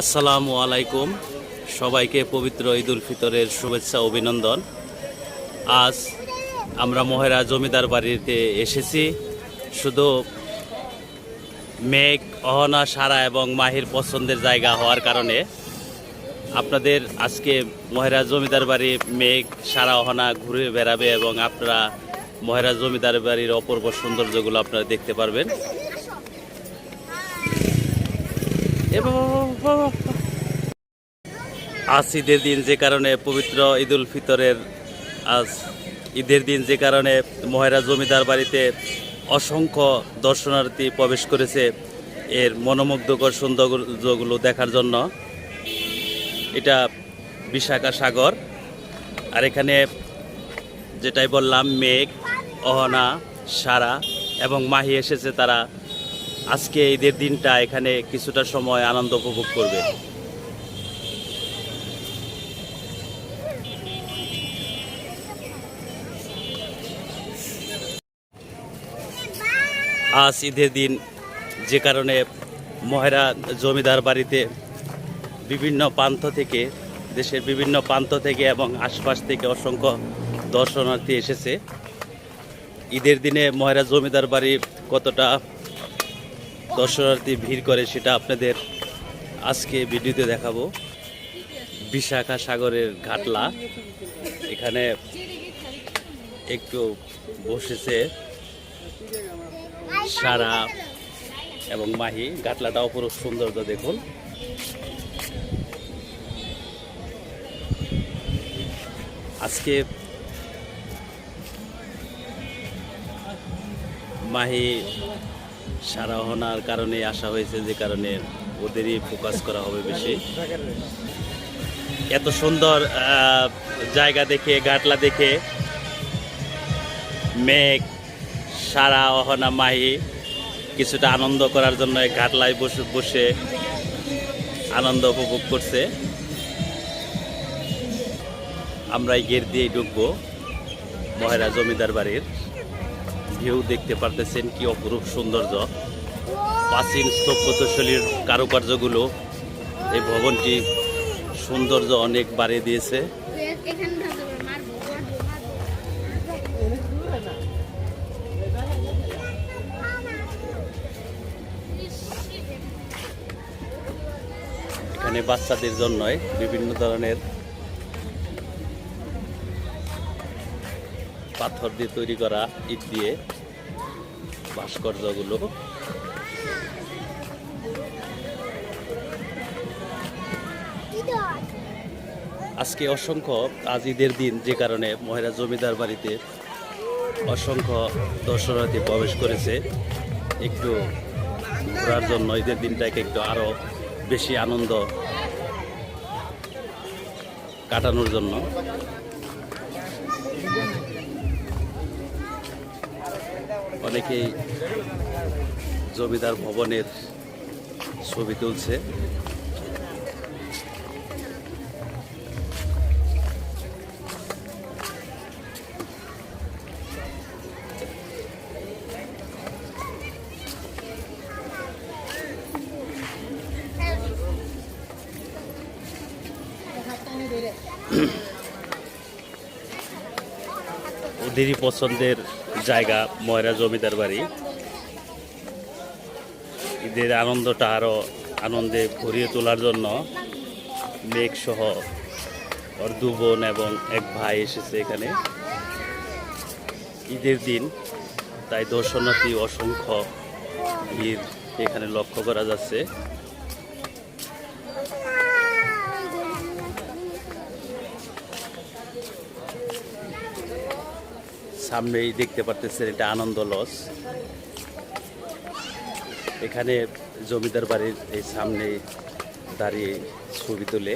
আসসালামু আলাইকুম। সবাইকে পবিত্র ঈদুল ফিতরের শুভেচ্ছা, অভিনন্দন। আজ আমরা মহেরা জমিদার বাড়িতে এসেছি। শুধু মেঘ, অহনা, সারা এবং মাহির পছন্দের জায়গা হওয়ার কারণে আপনাদের আজকে মহেরা জমিদার বাড়ি মেঘ, সারা, অহনা ঘুরে বেড়াবে এবং আপনারা মহেরা জমিদার বাড়ির অপূর্ব সৌন্দর্যগুলো আপনারা দেখতে পারবেন এবং আজ ঈদের দিন যে কারণে পবিত্র ঈদুল ফিতরের আজ ঈদের দিন যে কারণে মহেরা জমিদার বাড়িতে অসংখ্য দর্শনার্থী প্রবেশ করেছে এর মনোমুগ্ধকর সৌন্দর্যগুলো দেখার জন্য। এটা বিশাখা সাগর, আর এখানে যেটাই বললাম, মেঘ, অহনা, সারা এবং মাহি এসেছে তারা আজকে ঈদের দিনটা এখানে কিছুটা সময় আনন্দ উপভোগ করবে। আজ ঈদের দিন যে কারণে মহেরা জমিদার বাড়িতে বিভিন্ন প্রান্ত থেকে, দেশের বিভিন্ন প্রান্ত থেকে এবং আশপাশ থেকে অসংখ্য দর্শনার্থী এসেছে। ঈদের দিনে মহেরা জমিদার বাড়ি কতটা দর্শনার্থী ভিড় করে সেটা আপনাদের আজকে ভিডিওতে দেখাবো। বিশাখা সাগরের ঘাটলা। এখানে একটু বসেছে সারা এবং মাহি। ঘাটলাটা অপরূপ সৌন্দর্য দেখুন। আজকে মাহি সারা হনার কারণে আসা হয়েছে যে কারণে ওদেরই ফোকাস করা হবে বেশি। এত সুন্দর জায়গা দেখে, গাটলা দেখে মেঘ, সারা অহনা মাহি, কিছুটা আনন্দ করার জন্য ঘাটলায় বসে বসে আনন্দ উপভোগ করছে। আমরা এই গেট দিয়ে ঢুকবো, মহেরা জমিদার বাড়ির। ভিউ দেখতে পারতেছেন কি অপরূপ সৌন্দর্য। প্রাচীন স্থাপত্যশৈলীর কারুকার্যগুলো, এই ভবনটি সৌন্দর্য অনেক বাড়িয়ে দিয়েছে। এখানে বাচ্চাদের জন্যই বিভিন্ন ধরনের পাথর দিয়ে তৈরি করা ইট দিয়ে ভাস্কর্যগুলো। আজকে অসংখ্য আজ ঈদের দিন যে কারণে মহিলা জমিদার বাড়িতে অসংখ্য দর্শনার্থী প্রবেশ করেছে। একটু ঘোরার জন্য ঈদের দিনটাকে একটু আরও বেশি আনন্দ কাটানোর জন্য। অনেকেই জমিদার ভবনের ছবি তুলছে। ওদেরই পছন্দের জায়গা, ময়রা জমিদার বাড়ি। ঈদের আনন্দটা আরও আনন্দে ভরিয়ে তোলার জন্য মেঘ সহ ওর দু বোন এবং এক ভাই এসেছে এখানে। ঈদের দিন তাই দর্শনার্থী অসংখ্য ভিড় এখানে লক্ষ্য করা যাচ্ছে। সামনেই দেখতে পারতেছেন এটা আনন্দ লস এখানে জমিদার বাড়ির এই সামনে দাঁড়িয়ে ছবি তুলে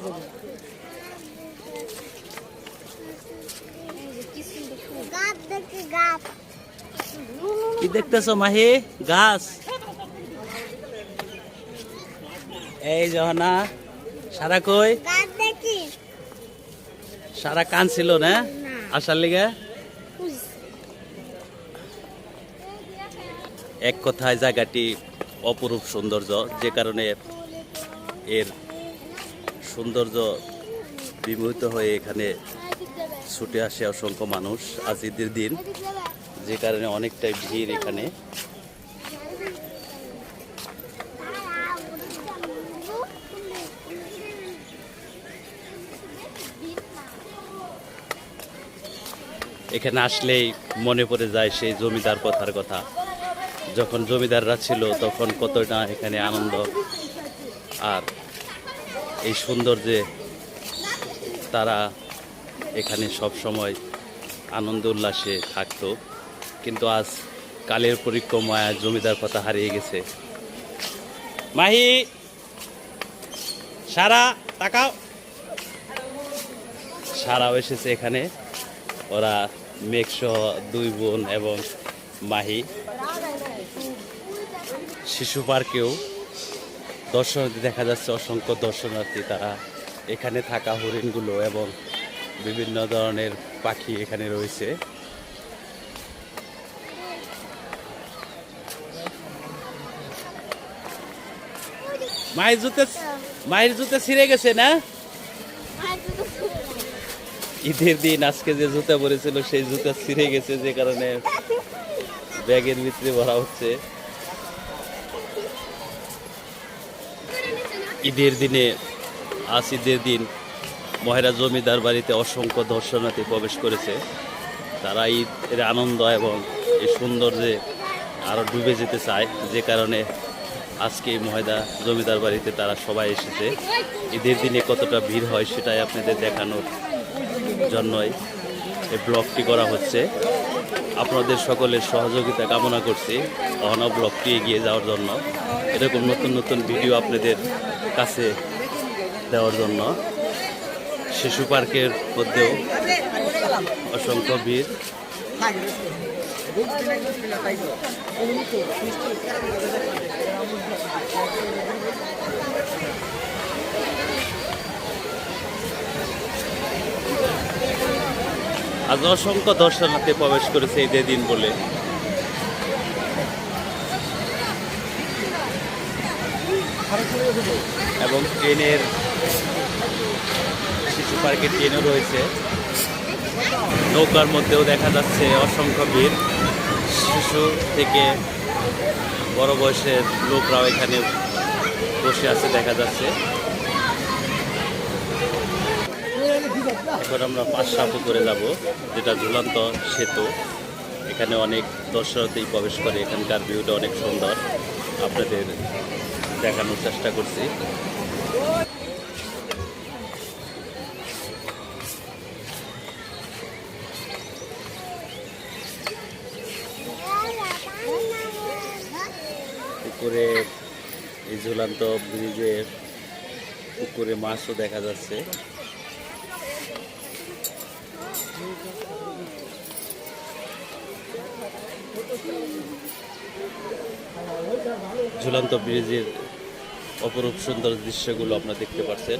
ফুল। গাছ দেখে গাছ। কি দেখতেছো মাহি? গাছ। এই জহনা সারা কই? সারা কান ছিল না। আসার লিগে? এক কথায় জায়গাটি অপরূপ সৌন্দর্য যে কারণে এর সৌন্দর্য বিমোহিত হয়ে এখানে ছুটে আসে অসংখ্য মানুষ আজ ঈদের দিন। যে কারণে অনেকটাই ভিড় এখানে। এখানে আসলেই মনে পড়ে যায় সেই জমিদার কথার কথা। যখন জমিদাররা ছিল তখন কতটা এখানে আনন্দ। আর এই সৌন্দর্যে তারা এখানে সব সময় আনন্দ উল্লাসে থাকতো। কিন্তু আজ কালের পরিক্রমায় জমিদার কথা হারিয়ে গেছে। মাহি, সারা তাকাও। সারাও এসেছে এখানে। ওরা মেঘসহ দুই বোন এবং মাহি। শিশু পার্কেও দর্শনার্থী দেখা যাচ্ছে, অসংখ্য দর্শনার্থী তারা এখানে থাকা হরিণগুলো এবং বিভিন্ন ধরনের পাখি এখানে রয়েছে। মায়ের জুতে মায়ের জুতে ছিঁড়ে গেছে না? ঈদের দিন আজকে যে জুতা পরেছিল, সেই জুতা ছিঁড়ে গেছে যে কারণে ব্যাগের ভিতরে ভরা হচ্ছে। ঈদের দিনে, আজ ঈদের দিন মহেরা জমিদার বাড়িতে অসংখ্য দর্শনার্থী প্রবেশ করেছে। তারা ঈদের আনন্দ এবং এই সৌন্দর্যে আরও ডুবে যেতে চায়, যে কারণে আজকে মহেদা জমিদার বাড়িতে তারা সবাই এসেছে। ঈদের দিনে কতটা ভিড় হয় সেটাই আপনাদের দেখানোর জন্যই এই ব্লগটি করা হচ্ছে। আপনাদের সকলের সহযোগিতা কামনা করছি অহনা ব্লগটি এগিয়ে যাওয়ার জন্য। এরকম নতুন নতুন ভিডিও আপনাদের কাছে দেওয়ার জন্য। শিশু পার্কের মধ্যেও অসংখ্য ভিড়। আজ অসংখ্য দর্শনার্থী প্রবেশ করেছে ঈদের দিন বলে। এবং ট্রেনের শিশু পার্কে ট্রেনও রয়েছে। নৌকার মধ্যেও দেখা যাচ্ছে অসংখ্য ভিড়। শিশু থেকে বড় বয়সের লোকরাও এখানে বসে আছে দেখা যাচ্ছে। এখন আমরা পাঁচশা করে যাব, যেটা ঝুলন্ত সেতু। এখানে অনেক দর্শনার্থী প্রবেশ করে, এখানকার ভিউটা অনেক সুন্দর। আপনাদের দেখানোর চেষ্টা করছি। পুকুরে এই ঝুলন্ত ব্রিজের পুকুরে মাছও দেখা যাচ্ছে। ঝুলন্ত ব্রিজের অপরূপ সুন্দর দৃশ্যগুলো আপনারা দেখতে পাচ্ছেন।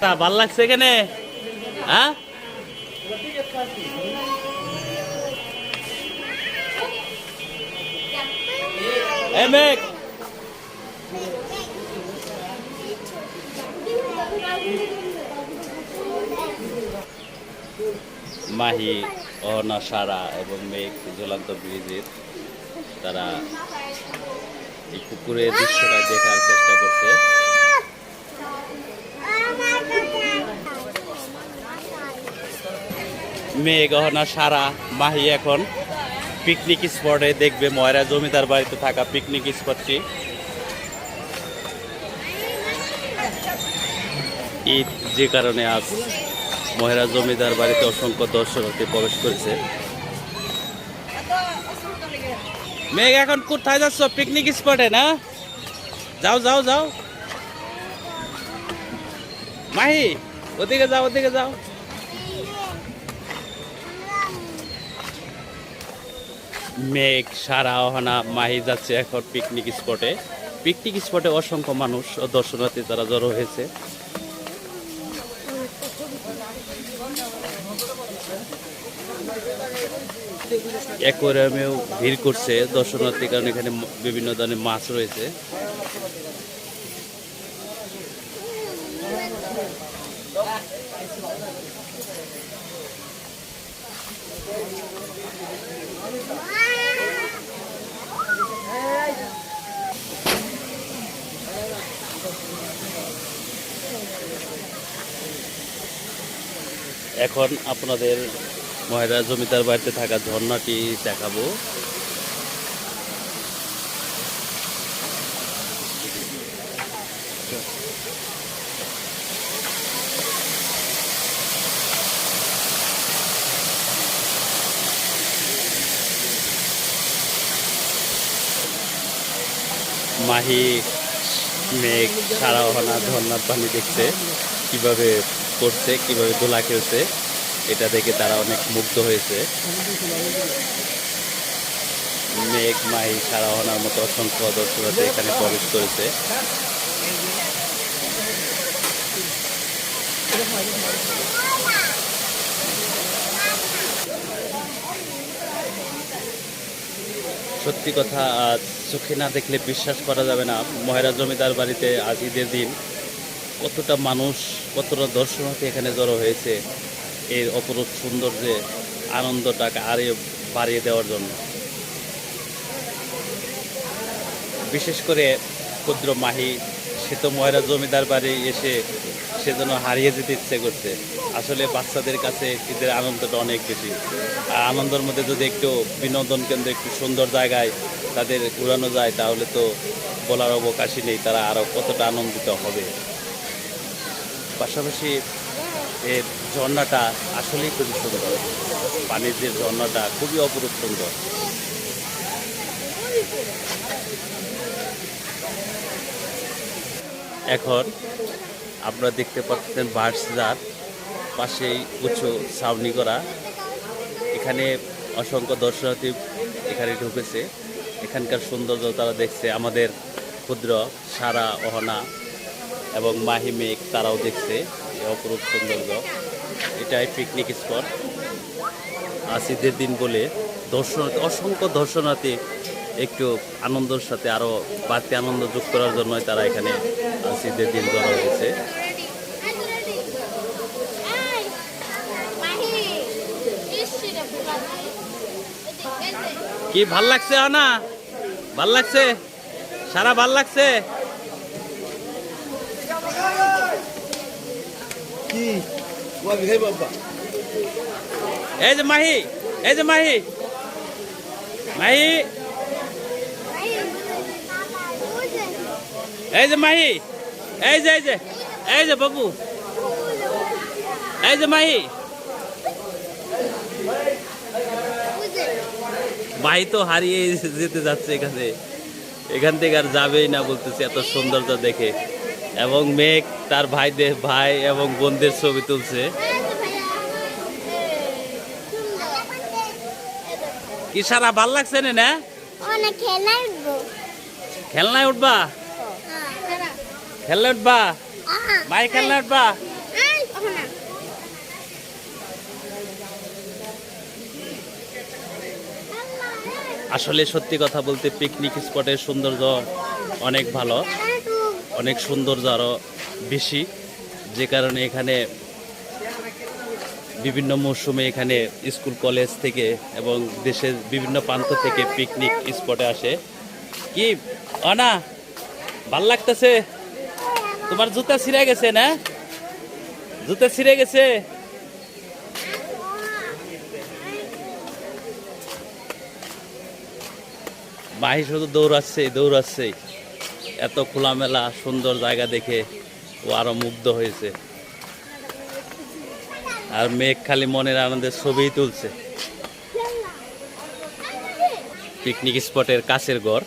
তা ভালো লাগছে এখানে? হ্যাঁ? মেঘ, মাহি অহনা সারা এবং মেঘ ঝুলন্ত ব্রিজের তারা এই পুকুরের দৃশ্যটা দেখার চেষ্টা করছে। মেয়ে গহনা, সারা মাহি এখন পিকনিক স্পটে দেখবে ময়রা জমিদার বাড়িতে থাকা পিকনিক স্পটটি ঈদ যে কারণে আজ মহেরা জমিদার বাড়িতে অসংখ্য দর্শনার্থী প্রবেশ করেছে। মেঘ এখন কোথায় যাচ্ছ? পিকনিক স্পটে না? যাও যাও যাও। মাহি, ওদিকে যাও ওদিকে যাও। মেঘ সারা অহনা মাহি যাচ্ছে এখন পিকনিক স্পটে পিকনিক স্পটে অসংখ্য মানুষ ও দর্শনার্থী তারা জড়ো হয়েছে। অ্যাকোয়ারিয়ামেও ভিড় করছে দর্শনার্থী কারণ এখানে বিভিন্ন ধরনের মাছ রয়েছে। এখন আপনাদের ময়রা জমিদার বাড়িতে থাকা ঝর্ণাটি দেখাবো। মাহি মেঘ সারা হনা ঝর্ণার পানি দেখছে, কীভাবে করছে কীভাবে দোলা খেলছে। এটা দেখে তারা অনেক মুগ্ধ হয়েছে। মেঘ, মাহি সারা হনার মতো অসংখ্য দর্শনার্থী এখানে প্রবেশ করেছে। সত্যি কথা, আজ চোখে না দেখলে বিশ্বাস করা যাবে না। মহেরা জমিদার বাড়িতে আজ ঈদের দিন কতটা মানুষ, কতটা দর্শনার্থী এখানে জড়ো হয়েছে। এর অপরূপ সৌন্দর্যে আনন্দটাকে আরে বাড়িয়ে দেওয়ার জন্য। বিশেষ করে ক্ষুদ্র মাহি সে তো ময়রা জমিদার বাড়ি এসে সে যেন হারিয়ে যেতে ইচ্ছে করছে। আসলে বাচ্চাদের কাছে ঈদের আনন্দটা অনেক বেশি। আর আনন্দের মধ্যে যদি একটু বিনোদন কেন্দ্র, একটু সুন্দর জায়গায় তাদের ঘুরানো যায়, তাহলে তো বলার অবকাশই নেই, তারা আরও কতটা আনন্দিত হবে। পাশাপাশি এর ঝর্ণাটা আসলেই খুবই সুন্দর। পানির যে ঝর্ণাটা খুবই অপরূপ সুন্দর। এখন আপনারা দেখতে পাচ্ছেন বার্সজার পাশেই উঁচু ছাউনি করা। এখানে অসংখ্য দর্শনার্থী এখানে ঢুকেছে। এখানকার সৌন্দর্য তারা দেখছে, আমাদের ক্ষুদ্র, সারা অহনা এবং মাহি মেঘ তারাও দেখছে। অপরূপ সৌন্দর্য এটাই পিকনিক স্পট আজ ঈদের দিন বলে দর্শনার্থী অসংখ্য দর্শনার্থী একটু আনন্দের সাথে আরও বাড়তি আনন্দ যোগ করার জন্যই তারা এখানে আজ ঈদের দিন জড়ো হয়েছে। কি ভালো লাগছে না ভালো লাগছে? সারা ভালো লাগছে? এই যে মাহি, এই যে মাহি। মাহি। এই যে মাহি, এই যে এই যে এই যে বাবু। এই যে মাহি। মাহি তো হারিয়ে যেতে যাচ্ছে এখানে। এখান থেকে আর যাবেই না বলতেছে, এত সৌন্দর্য দেখে। এবং মেঘ তার ভাইদের ভাই এবং বোনদের ছবি তুলছে। কি সারা ভালো লাগছে না উঠবো। খেলনায় উঠবা? খেলনা উঠবা? মাই খেলনা উঠবা? আসলে সত্যি কথা বলতে পিকনিক স্পটের সৌন্দর্য অনেক ভালো। অনেক সৌন্দর্য আরও বেশি, যে কারণে এখানে বিভিন্ন মরশুমে এখানে স্কুল, কলেজ থেকে এবং দেশের বিভিন্ন প্রান্ত থেকে পিকনিক স্পটে আসে। কি, অনা, ভালো লাগতেছে? তোমার জুতা ছিঁড়ে গেছে না? জুতা ছিঁড়ে গেছে? মাহি শুধু দৌড়াচ্ছে দৌড়াচ্ছে। এত খোলামেলা, সুন্দর জায়গা দেখে ও আরও মুগ্ধ হয়েছে। আর মেঘ খালি মনের আনন্দের ছবিই তুলছে। পিকনিক স্পটের কাছের ঘর।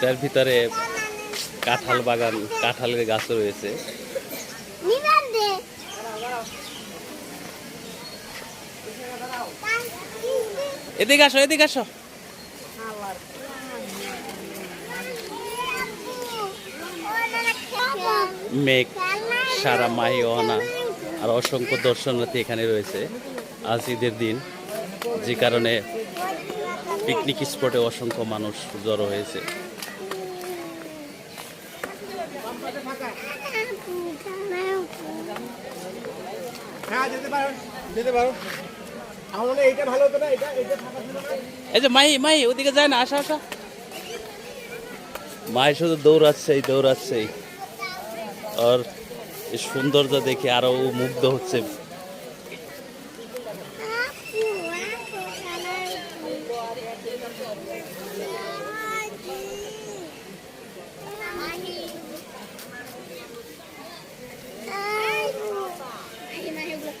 তার ভিতরে কাঁঠাল বাগান, কাঁঠালের গাছ রয়েছে। এদিকে আসো এদিকে আসো। মেঘ, সারা মাহি অহনা আর অসংখ্য দর্শনার্থী এখানে রয়েছে আজ ঈদের দিন, যে কারণে পিকনিক স্পটে অসংখ্য মানুষ জড়ো হয়েছে। হ্যাঁ যেতে পারো যেতে পারো। এই যে মাহি মাহি ওদিকে যায় না আসা আসা মাই শুধু দৌড়াচ্ছেই দৌড়াচ্ছেই আর এই সৌন্দর্য দেখে আরও মুগ্ধ হচ্ছে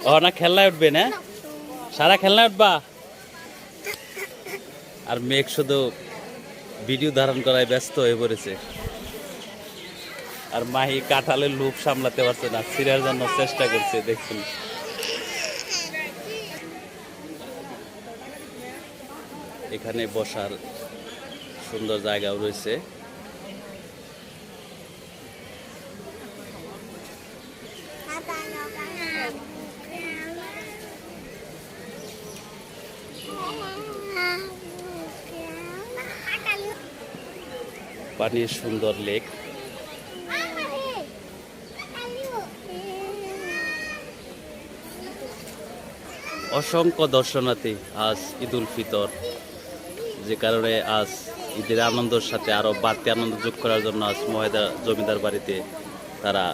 ও না খেলনায় উঠবে না সারা খেলনায় উঠবা। আর মেঘ শুধু ভিডিও ধারণ করায় ব্যস্ত হয়ে পড়েছে। আর মাহি কাঁঠালের লুপ সামলাতে পারছে না, সিরার জন্য চেষ্টা করছে, দেখুন। এখানে বসার সুন্দর জায়গাও রয়েছে। পানির সুন্দর লেক। অসংখ্য দর্শনার্থী আজ ঈদুল ফিতর, যে কারণে আজ ঈদের আনন্দের সাথে আরও বাড়তি আনন্দ যোগ করার জন্য আজ মহেদা জমিদার বাড়িতে তারা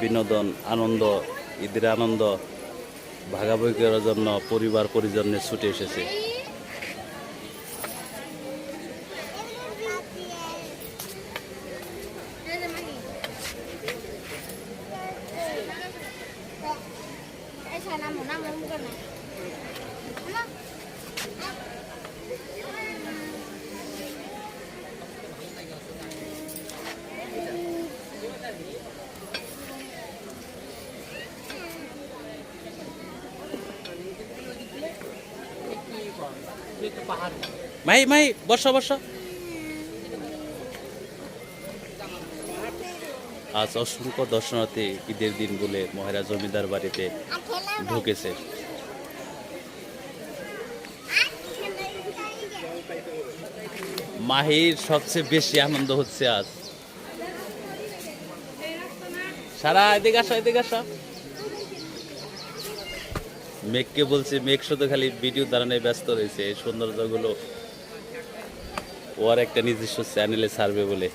বিনোদন, আনন্দ, ঈদের আনন্দ ভাগাভাগি করার জন্য পরিবার পরিজন নিয়ে ছুটে এসেছে। মাই মাই, বসো বসো। আজ অসংখ্য দর্শনার্থী ঈদের দিন বলে মহেরা জমিদার বাড়িতে ঢুকেছে। মাহির সবচেয়ে বেশি আনন্দ হচ্ছে আজ। সারা, এদিকে আসো এদিকে আসো। মেঘকে বলছে, মেঘ শুধু খালি ভিডিও ধারণে ব্যস্ত রয়েছে। এই সৌন্দর্যগুলো ওর একটা নিজস্ব চ্যানেলে ছাড়বে বলে।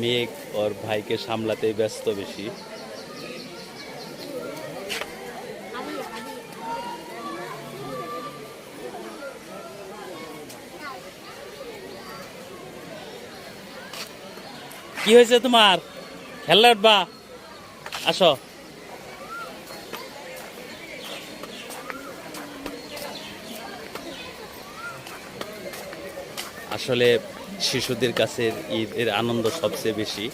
মেঘ ওর ভাইকে সামলাতে ব্যস্ত বেশি। কি হয়েছে তোমার? খেলনা উঠবা? আসো। আসলে শিশুদের কাছে ঈদের আনন্দ সবচেয়ে বেশি।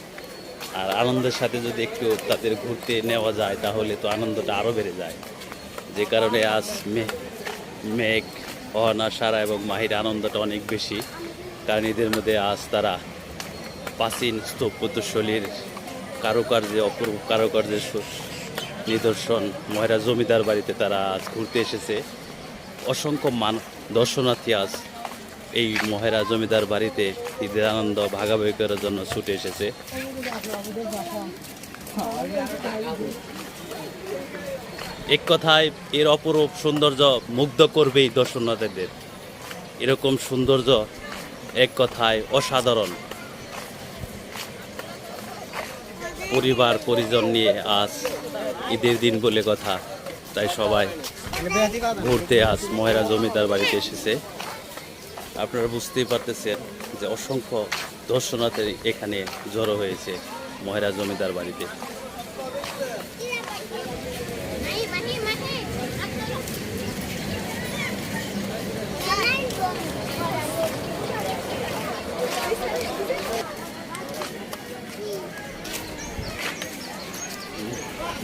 আর আনন্দের সাথে যদি একটু তাদের ঘুরতে নেওয়া যায়, তাহলে তো আনন্দটা আরও বেড়ে যায়। যে কারণে আজ মে- মেঘ অহনা সারা এবং মাহির আনন্দটা অনেক বেশি। কারণ ঈদের মধ্যে আজ তারা প্রাচীন স্থপত্যশৈলীর কারুকার্যে, অপূর্ব কারুকার্যের নিদর্শন, ময়রা জমিদার বাড়িতে তারা আজ ঘুরতে এসেছে। অসংখ্য মান, দর্শনার্থী আজ এই মহেরা জমিদার বাড়িতে ঈদের আনন্দ ভাগাভাগি করার জন্য ছুটে এসেছে। এক কথায়, এর অপরূপ সৌন্দর্য মুগ্ধ করবেই দর্শনার্থীদের। এরকম সৌন্দর্য এক কথায় অসাধারণ। পরিবার, পরিজন নিয়ে আজ ঈদের দিন বলে কথা, তাই সবাই ঘুরতে আজ মহেরা জমিদার বাড়িতে এসেছে। আপনারা বুঝতেই পারতেছেন যে অসংখ্য দর্শনার্থী এখানে জড়ো হয়েছে মহেরা জমিদার বাড়িতে.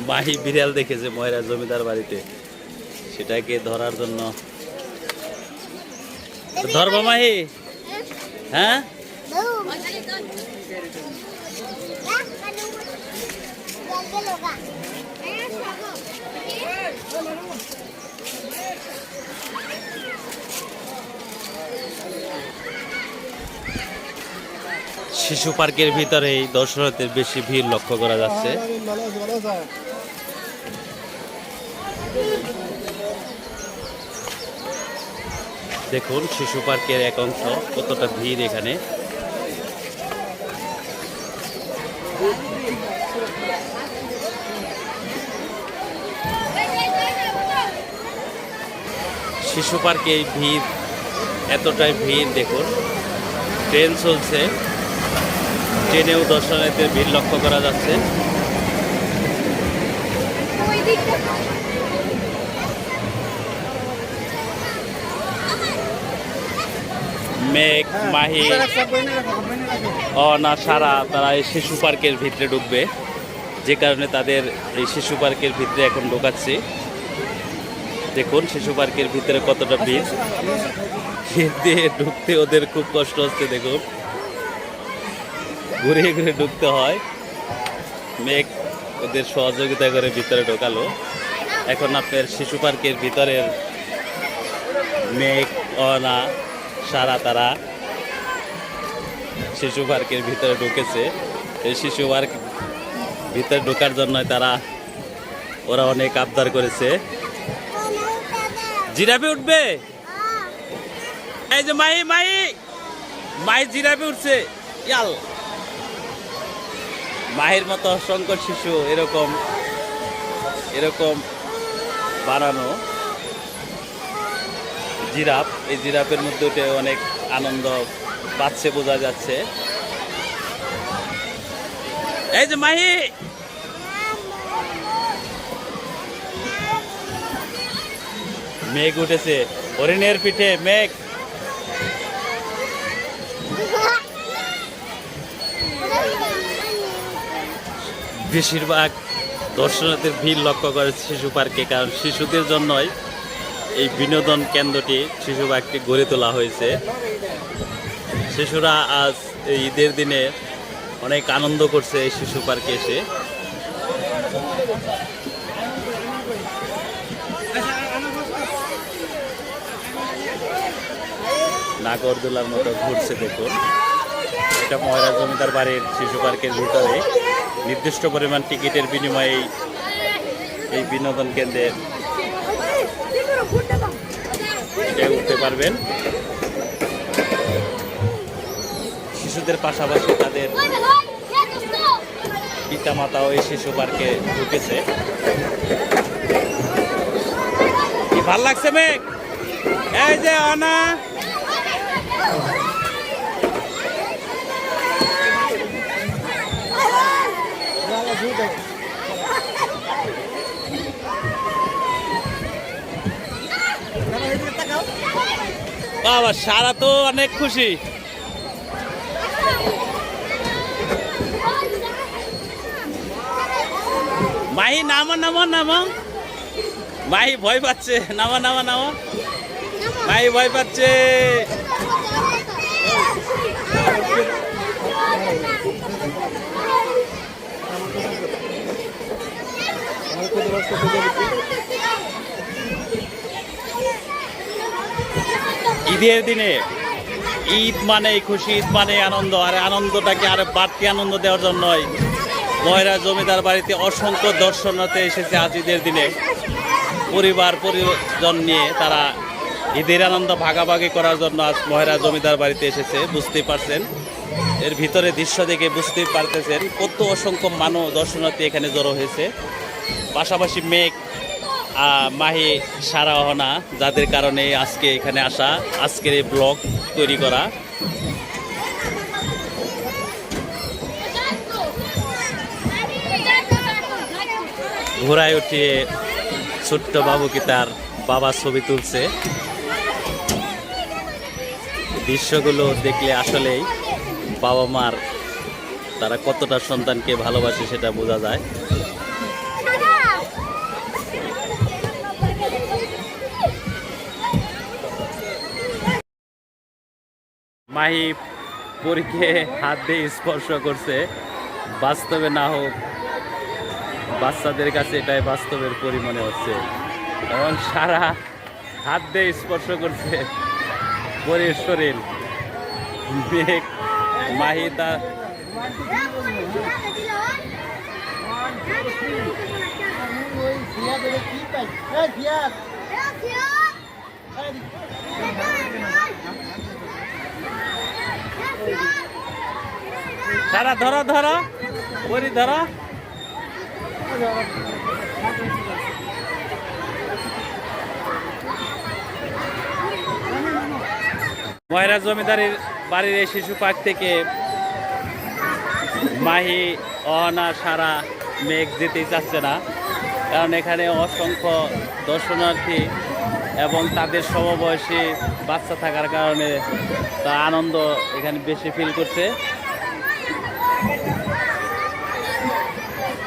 মাহি বিড়াল দেখেছে ময়রা জমিদার বাড়িতে সেটাকে ধরার জন্য ধরবো মাহি হ্যাঁ. শিশু পার্কের ভিতরেই দর্শনার্থীর বেশি ভিড় লক্ষ্য করা যাচ্ছে ভালো আছে ভালো আছে দেখুন, শিশু পার্কের এক অংশ কতটা ভিড় এখানে। শিশু পার্কে ভিড়, এতটাই ভিড়, দেখুন। ট্রেন চলছে। ট্রেনেও দর্শনার্থীর ভিড় লক্ষ্য করা যাচ্ছে। মেঘ, মাহি। রাখো বইনে রাখো বইনে রাখো ও না, সারা তারা এই শিশু পার্কের ভিতরে ঢুকবে। যে কারণে তাদের এই শিশু পার্কের ভিতরে এখন ঢোকাচ্ছি। দেখুন, শিশু পার্কের ভিতরে কতটা ভিড়। ভিড় দিয়ে ঢুকতে ওদের খুব কষ্ট হচ্ছে, দেখুন। ঘুরে ঘুরে ঢুকতে হয়। মেঘ ওদের সহযোগিতা করে ভিতরে ঢোকালো। এখন আপনার শিশু পার্কের ভিতরের মেঘ, অনা সারা তারা শিশু পার্কের ভিতরে ঢুকেছে। এই শিশু পার্ক ভিতরে ঢোকার জন্য তারা, ওরা অনেক আবদার করেছে। জিরাপে উঠবে? এই যে মাই মাই মাই জিরাপে উঠছে। ইয়াল। মায়ের মতো অসংখ্য শিশু এরকম এরকম বানানো। জিরাফ, এই জিরাফের মধ্যে উঠে অনেক আনন্দ পাচ্ছে, বোঝা যাচ্ছে। এই যে মাহি! মেঘ উঠেছে। হরিণের পিঠে, মেঘ! বেশিরভাগ দর্শনার্থীর ভিড় লক্ষ্য করে শিশু পার্কে, কারণ শিশুদের জন্যই এই বিনোদন কেন্দ্রটি শিশু পার্কটি গড়ে তোলা হয়েছে। শিশুরা আজ এই ঈদের দিনে অনেক আনন্দ করছে এই শিশু পার্কে এসে। নাগরদোলার মতো ঘুরছে দেখুন। এটা ময়রা জমিদার বাড়ির শিশু পার্কের ভিতরে। নির্দিষ্ট পরিমাণ টিকিটের বিনিময়ে এই- বিনোদন কেন্দ্রে পারবেন। শিশুদের পাশাপাশি তাদের পিতা মাতাও এই শিশু পার্কে ঢুকেছে। ভালো লাগছে, মেঘ? এই যে অনা। বাবা, সারা তো অনেক খুশি। মাহি, নামো নামো নামো। মাহি, ভয় পাচ্ছে। নামো নামো নামো। মাহি, ভয় পাচ্ছে। ঈদের দিনে ঈদ মানে খুশি, ঈদ মানে আনন্দ, আর আনন্দটাকে আরও বাড়তি আনন্দ দেওয়ার জন্যই ময়রা জমিদার বাড়িতে অসংখ্য দর্শনার্থী এসেছে আজ ঈদের দিনে। পরিবার, পরিজন নিয়ে তারা ঈদের আনন্দ ভাগাভাগি করার জন্য আজ ময়রা জমিদার বাড়িতে এসেছে, বুঝতেই পারছেন। এর ভিতরে দৃশ্য দেখে বুঝতেই পারতেছেন কত অসংখ্য মানুষ, দর্শনার্থী এখানে জড়ো হয়েছে। পাশাপাশি মেঘ মাহি সারাহনা, যাদের কারণে আজকে এখানে আসা, আজকের এই ব্লগ তৈরি করা। ঘোড়ায় উঠিয়ে ছোট্ট বাবুকে তার বাবা ছবি তুলছে। দৃশ্যগুলো দেখলে আসলেই বাবা মার তারা কতটা সন্তানকে ভালোবাসে সেটা বোঝা যায়। মাহি পরীকে হাত দিয়ে স্পর্শ করছে। বাস্তবে না হোক, বাচ্চাদের কাছে এটাই বাস্তবের পরিমাণে হচ্ছে। এবং সারা হাত দিয়ে স্পর্শ করছে পরীর শরীর। মাহি দেবে কি সারা ধরো ধরো। পরি ধরো। ময়রা জমিদারের বাড়ির এই শিশু পার্ক থেকে মাহি অহনা সারা, মেঘ যেতেই চাচ্ছে না। কারণ এখানে অসংখ্য দর্শনার্থী এবং তাদের সমবয়সী বাচ্চা থাকার কারণে তা আনন্দ এখানে বেশি ফিল করছে।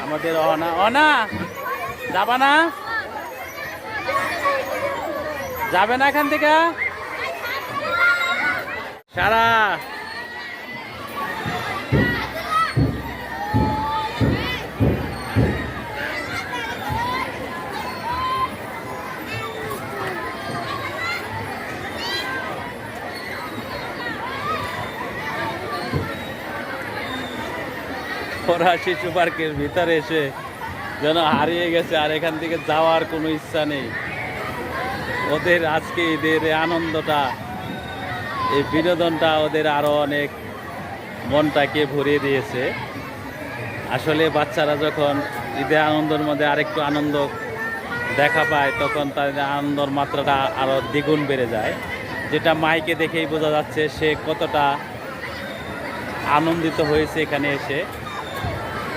আমাদের অনা অনা! যাবা না? যাবে না এখান থেকে? সারা! ওরা শিশু পার্কের ভিতরে এসে যেন হারিয়ে গেছে আর এখান থেকে যাওয়ার কোনো ইচ্ছা নেই। ওদের আজকে ঈদের আনন্দটা, এই বিনোদনটা ওদের আরও অনেক মনটাকে ভরিয়ে দিয়েছে। আসলে বাচ্চারা যখন ঈদের আনন্দের মধ্যে আরেকটু আনন্দ দেখা পায়, তখন তাদের আনন্দর মাত্রাটা আরও দ্বিগুণ বেড়ে যায়। যেটা মাইকে দেখেই বোঝা যাচ্ছে সে কতটা আনন্দিত হয়েছে এখানে এসে।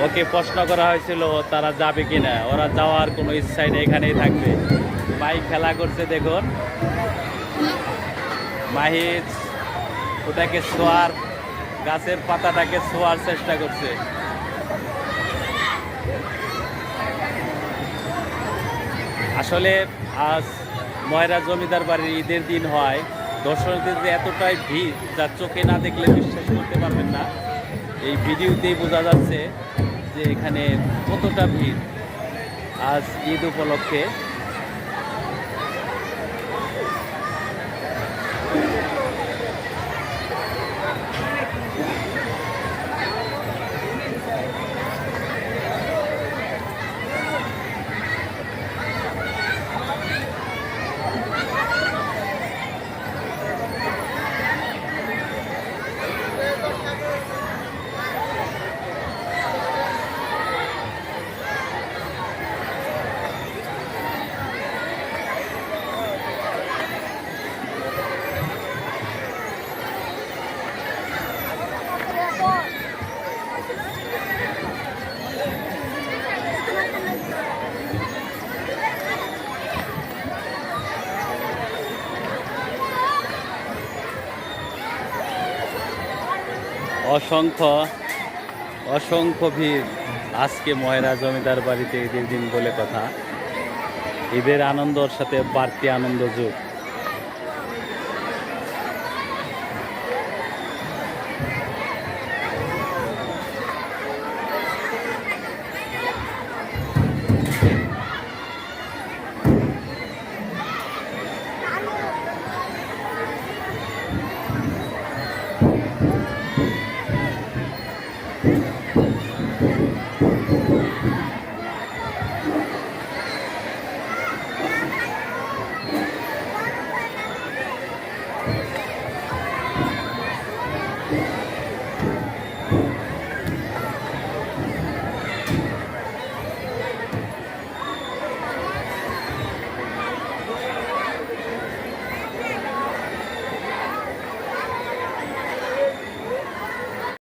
ওকে প্রশ্ন করা হয়েছিল, তারা যাবে কিনা? ওরা যাওয়ার কোনো ইচ্ছাই নেই, এখানেই থাকবে। মাই খেলা করছে, দেখুন। মাহি ওটাকে ছোঁয়ার গাছের পাতাটাকে ছোঁয়ার চেষ্টা করছে। আসলে আজ ময়রা জমিদার বাড়ির ঈদের দিন হয়। দর্শকদের যে এতটাই ভিড়, যা চোখে না দেখলে বিশ্বাস করতে পারবেন না। এই ভিডিওতেই বোঝা যাচ্ছে যে এখানে কতটা ভিড়? আজ ঈদ উপলক্ষে অসংখ্য অসংখ্য ভিড় আজকে ময়রা জমিদার বাড়িতে ঈদের দিন বলে কথা। ঈদের আনন্দর সাথে বাড়তি আনন্দ যোগ।